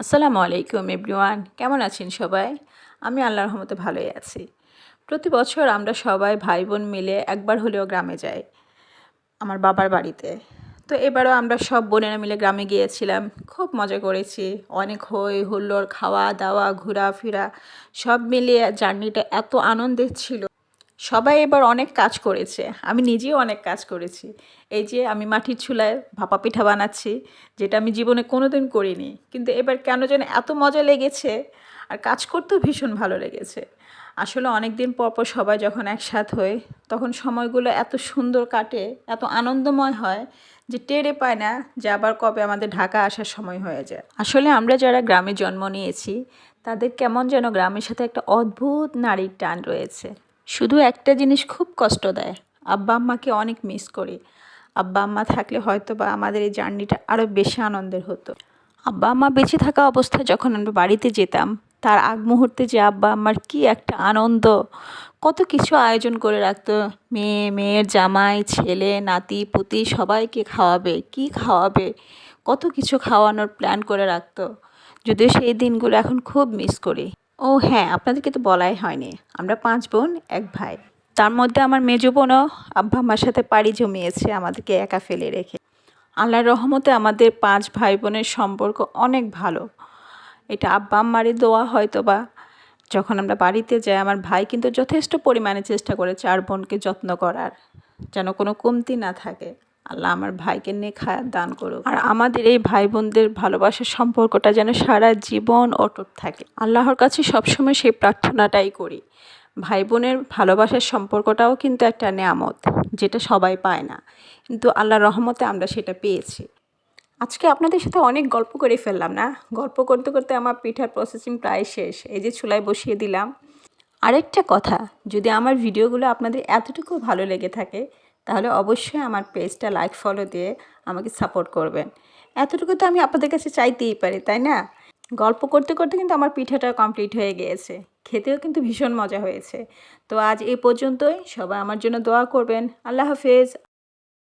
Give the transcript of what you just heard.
আসসালামু আলাইকুম, এভরিওয়ান। কেমন আছেন সবাই? আমি আল্লাহর রহমতে ভালোই আছি। প্রতি বছর আমরা সবাই ভাই বোন মিলে একবার হলেও গ্রামে যাই, আমার বাবার বাড়িতে। তো এবারও আমরা সব বোনেরা মিলে গ্রামে গিয়েছিলাম। খুব মজা করেছি। অনেক হই হুল্লোড় খাওয়া দাওয়া ঘোরাফেরা, সব মিলিয়ে জার্নিটা এত আনন্দের ছিল। সবাই এবার অনেক কাজ করেছে। আমি নিজেও অনেক কাজ করেছি। এই যে আমি মাটির চুলায় ভাপা পিঠা বানাচ্ছি, যেটা আমি জীবনে কোনো দিন করিনি। কিন্তু এবার কেন যেন এত মজা লেগেছে আর কাজ করতেও ভীষণ ভালো লেগেছে। আসলে অনেক দিন পর পর সবাই যখন একসাথ হয় তখন সময়গুলো এত সুন্দর কাটে, এত আনন্দময় হয় যে টেরে পায় না যে আবার কবে আমাদের ঢাকা আসার সময় হয়ে যায়। আসলে আমরা যারা গ্রামে জন্ম নিয়েছি, তাদের কেমন যেন গ্রামের সাথে একটা অদ্ভুত নারীর টান রয়েছে। শুধু একটা জিনিস খুব কষ্ট দেয় আব্বা আম্মাকে অনেক মিস করি। আব্বা আম্মা থাকলে হয়তো বা আমাদের এই জার্নিটা আরও বেশি আনন্দের হতো। আব্বা আম্মা বেঁচে থাকা অবস্থায় যখন আমরা বাড়িতে যেতাম, তার আগ মুহূর্তে যে আব্বা আম্মার কি একটা আনন্দ, কত কিছু আয়োজন করে রাখতো। মেয়ে, মেয়ের জামাই, ছেলে, নাতি, পুতি সবাইকে খাওয়াবে, কি খাওয়াবে, কত কিছু খাওয়ানোর প্ল্যান করে রাখতো। যদিও সেই দিনগুলো এখন খুব মিস করি। ও হ্যাঁ আপনাদেরকে তো বলাই হয়নি। আমরা পাঁচ বোন, এক ভাই। তার মধ্যে আমার মেজো বোনও আব্বা আম্মার সাথে পাড়ি জমিয়েছে, আমাদেরকে একা ফেলে রেখে। আল্লাহর রহমতে আমাদের পাঁচ ভাই বোনের সম্পর্ক অনেক ভালো। এটা আব্বা আম্মারই দোয়া হয়তো বা যখন আমরা বাড়িতে যাই, আমার ভাই কিন্তু যথেষ্ট পরিমাণে চেষ্টা করে চার বোনকে যত্ন করার, যেন কোনো কমতি না থাকে। আল্লাহ আমার ভাইকে নিয়ে নেখা দান করুক। আর আমাদের এই ভাই বোনদের ভালোবাসার সম্পর্কটা যেন সারা জীবন অটুট থাকে। আল্লাহর কাছে সবসময় সেই প্রার্থনাটাই করি। ভাই বোনের ভালোবাসার সম্পর্কটাও কিন্তু একটা নেয়ামত, যেটা সবাই পায় না। কিন্তু আল্লাহর রহমতে আমরা সেটা পেয়েছি। আজকে আপনাদের সাথে অনেক গল্প করে ফেললাম না? গল্প করতে করতে আমার পিঠার প্রসেসিং প্রায় শেষ। এই যে চুলায় বসিয়ে দিলাম। আরেকটা কথা, যদি আমার ভিডিওগুলো আপনাদের এতটুকু ভালো লেগে থাকে তাহলে অবশ্যই আমার পেজটা লাইক ফলো দিয়ে আমাকে সাপোর্ট করবেন। এতটুকু তো আমি আপনাদের কাছে চাইতেই পারি, তাই না? গল্প করতে করতে কিন্তু আমার পিঠাটা কমপ্লিট হয়ে গিয়েছে। খেতেও কিন্তু ভীষণ মজা হয়েছে। তো আজ এই পর্যন্তই। সবাই আমার জন্য দোয়া করবেন। আল্লাহ হাফেজ।